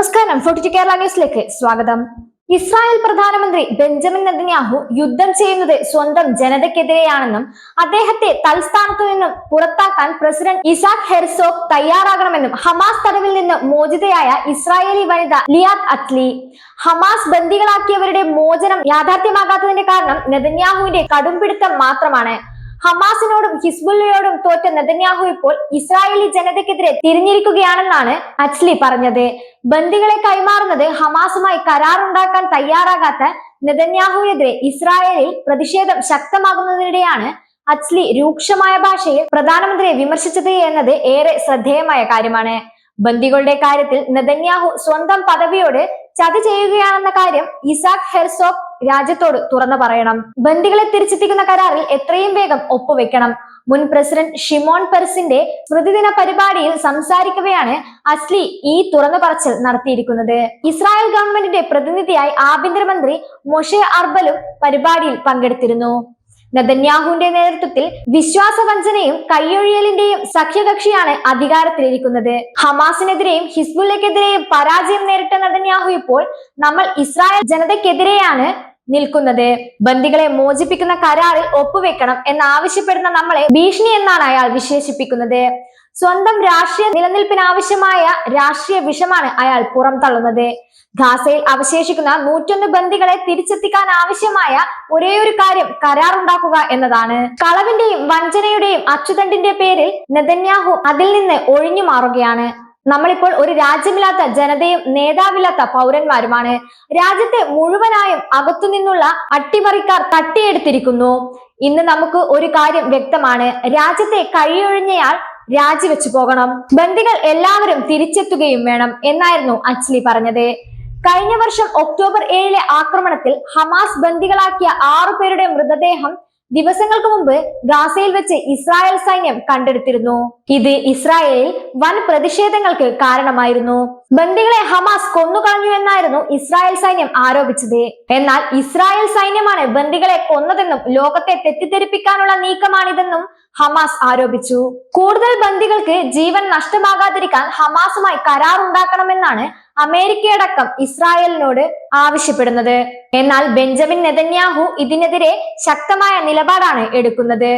നമസ്കാരം. ഫോർട്ടി കേരള ന്യൂസിലേക്ക് സ്വാഗതം. ഇസ്രായേൽ പ്രധാനമന്ത്രി ബെഞ്ചമിൻ നെതന്യാഹു യുദ്ധം ചെയ്യുന്നത് സ്വന്തം ജനതയ്ക്കെതിരെയാണെന്നും അദ്ദേഹത്തെ തൽസ്ഥാനത്തു നിന്നും പുറത്താക്കാൻ പ്രസിഡന്റ് ഇസാഖ് ഹെർസോഗ് തയ്യാറാകണമെന്നും ഹമാസ് തടവിൽ നിന്ന് മോചിതയായ ഇസ്രായേലി വനിത ലിയാദ് അത്ലി. ഹമാസ് ബന്ദികളാക്കിയവരുടെ മോചനം യാഥാർത്ഥ്യമാകാത്തതിന്റെ കാരണം നെതന്യാഹുവിന്റെ കടുംപിടുത്തം മാത്രമാണ്. ഹമാസിനോടും ഹിസ്ബുല്ലയോടും തോറ്റ നെതന്യാഹു ഇപ്പോൾ ഇസ്രായേലി ജനതയ്ക്കെതിരെ തിരിഞ്ഞിരിക്കുകയാണെന്നാണ് അച്ലി പറഞ്ഞത്. ബന്ദികളെ കൈമാറുന്നത് ഹമാസുമായി കരാറുണ്ടാക്കാൻ തയ്യാറാകാത്ത നെതന്യാഹുവിനെതിരെ ഇസ്രായേലിൽ പ്രതിഷേധം ശക്തമാകുന്നതിനിടെയാണ് അച്ലി രൂക്ഷമായ ഭാഷയിൽ പ്രധാനമന്ത്രിയെ വിമർശിച്ചത് എന്നത് ഏറെ ശ്രദ്ധേയമായ കാര്യമാണ്. ബന്ദികളുടെ കാര്യത്തിൽ നെതന്യാഹു സ്വന്തം പദവിയോട് ചതി ചെയ്യുകയാണെന്ന കാര്യം ഇസാഖ് ഹെർസോഗ് രാജ്യത്തോട് തുറന്നു പറയണം. ബന്ദികളെ തിരിച്ചെത്തിക്കുന്ന കരാറിൽ എത്രയും വേഗം ഒപ്പുവെക്കണം. മുൻ പ്രസിഡന്റ് ഷിമോൺ പെർസിന്റെ സ്മൃതിദിന പരിപാടിയിൽ സംസാരിക്കവെയാണ് അസ്ലി ഈ തുറന്നു പറച്ചിൽ നടത്തിയിരിക്കുന്നത്. ഇസ്രായേൽ ഗവൺമെന്റിന്റെ പ്രതിനിധിയായി ആഭ്യന്തരമന്ത്രി മൊഷെ അർബലും പരിപാടിയിൽ പങ്കെടുത്തിരുന്നു. നെതന്യാഹുവിന്റെ നേതൃത്വത്തിൽ വിശ്വാസവഞ്ചനയും കയ്യൊഴിയലിന്റെയും സഖ്യകക്ഷിയാണ് അധികാരത്തിലിരിക്കുന്നത്. ഹമാസിനെതിരെയും ഹിസ്ബുല്ലക്കെതിരെയും പരാജയം നേരിട്ട നദന്യാഹു ഇപ്പോൾ നമ്മൾ ഇസ്രായേൽ ജനതയ്ക്കെതിരെയാണ് നിൽക്കുന്നത്. ബന്ദികളെ മോചിപ്പിക്കുന്ന കരാറിൽ ഒപ്പുവെക്കണം എന്നാവശ്യപ്പെടുന്ന നമ്മളെ ഭീഷണി എന്നാണ് അയാൾ വിശേഷിപ്പിക്കുന്നത്. സ്വന്തം രാഷ്ട്രീയ നിലനിൽപ്പിനാവശ്യമായ രാഷ്ട്രീയ വിഷമാണ് അയാൾ പുറംതള്ളുന്നത്. ഗാസയിൽ അവശേഷിക്കുന്ന നൂറ്റൊന്ന് ബന്ദികളെ തിരിച്ചെത്തിക്കാൻ ആവശ്യമായ ഒരേ ഒരു കാര്യം കരാറുണ്ടാക്കുക എന്നതാണ്. കളവിന്റെയും വഞ്ചനയുടെയും അച്ചുതണ്ടിന്റെ പേരിൽ നെതന്യാഹു അതിൽ നിന്ന് ഒഴിഞ്ഞു മാറുകയാണ്. നമ്മളിപ്പോൾ ഒരു രാജ്യമില്ലാത്ത ജനതയും നേതാവില്ലാത്ത പൗരന്മാരുമാണ്. രാജ്യത്തെ മുഴുവനായും അകത്തുനിന്നുള്ള അട്ടിമറിക്കാർ തട്ടിയെടുത്തിരിക്കുന്നു. ഇന്ന് നമുക്ക് ഒരു കാര്യം വ്യക്തമാണ്. രാജ്യത്തെ കഴിയൊഴിഞ്ഞയാൾ രാജിവെച്ചു പോകണം. ബന്ദികൾ എല്ലാവരും തിരിച്ചെത്തുകയും വേണം എന്നായിരുന്നു അച്ലി പറഞ്ഞത്. കഴിഞ്ഞ വർഷം ഒക്ടോബർ ഏഴിലെ ആക്രമണത്തിൽ ഹമാസ് ബന്ദികളാക്കിയ ആറു പേരുടെ മൃതദേഹം ദിവസങ്ങൾക്ക് മുമ്പ് ഗാസയിൽ വെച്ച് ഇസ്രായേൽ സൈന്യം കണ്ടെടുത്തിരുന്നു. ഇത് ഇസ്രായേലിൽ വൻ പ്രതിഷേധങ്ങൾക്ക് കാരണമായിരുന്നു. ബന്ദികളെ ഹമാസ് കൊന്നുകളഞ്ഞു എന്നായിരുന്നു ഇസ്രായേൽ സൈന്യം ആരോപിച്ചത്. എന്നാൽ ഇസ്രായേൽ സൈന്യമാണ് ബന്ദികളെ കൊന്നതെന്നും ലോകത്തെ തെറ്റിദ്ധരിപ്പിക്കാനുള്ള നീക്കമാണിതെന്നും ഹമാസ് ആരോപിച്ചു. കൂടുതൽ ബന്ദികൾക്ക് ജീവൻ നഷ്ടമാകാതിരിക്കാൻ ഹമാസുമായി കരാറുണ്ടാക്കണമെന്നാണ് അമേരിക്കയടക്കം ഇസ്രായേലിനോട് ആവശ്യപ്പെടുന്നത്. എന്നാൽ ബെഞ്ചമിൻ നെതന്യാഹു ഇതിനെതിരെ ശക്തമായ നിലപാടാണ് എടുക്കുന്നത്.